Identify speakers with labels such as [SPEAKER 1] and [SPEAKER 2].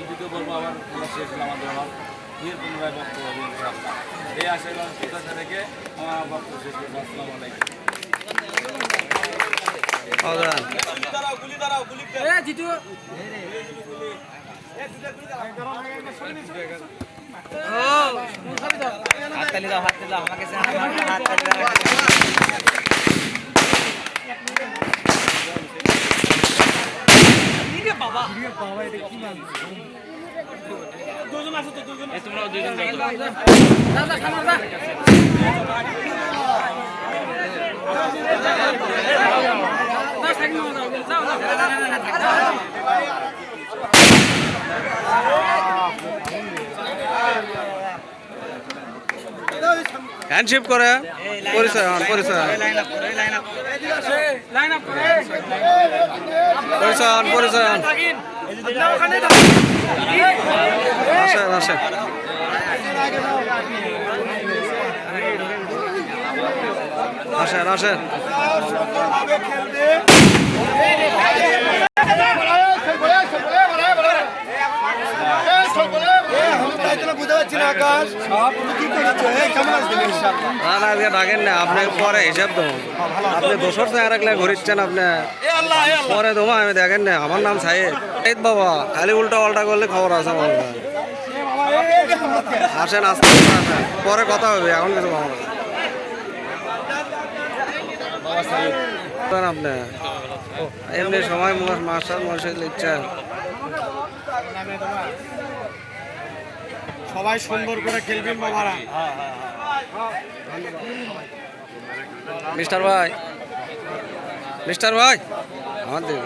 [SPEAKER 1] দ্বিতীয় পর্ব আবার খেলা শেষ হলো আমাদের হল ফির পুনরায় বক্তব্য এই আশীর্বাদ প্রত্যাশা রেখে আমার বক্তব্য শেষ করব আসসালামু আলাইকুম।
[SPEAKER 2] দাও। দাও আমাকে হাততালি দাও।
[SPEAKER 3] হ্যান্ডশিপ করে। পরিচয় হন পরিচয় হন। পরিচয় হন পরিচয় হন। আসেন আসেন আসেন আসেন না না আজকে ডাকেন না আপনি পরে হিসাব দেবো। আপনি রাখলে ঘুরিচ্ছেন আপনি। পরে দেবো আমি দেখেন না আমার নাম বাবা খালি উল্টা পাল্টা করলে খবর আছে আমার কাছে। আসেন আস্তে আস্তে আসেন। পরে কথা হবে এখন কিছু আপনি। এমনি সময় মাস্টার মশাই লিখছেন।
[SPEAKER 4] সবাই সুন্দর করে খেলবেন বাবারা।
[SPEAKER 3] মিস্টার ভাই। মিস্টার ভাই। হ্যাঁ, আমাদের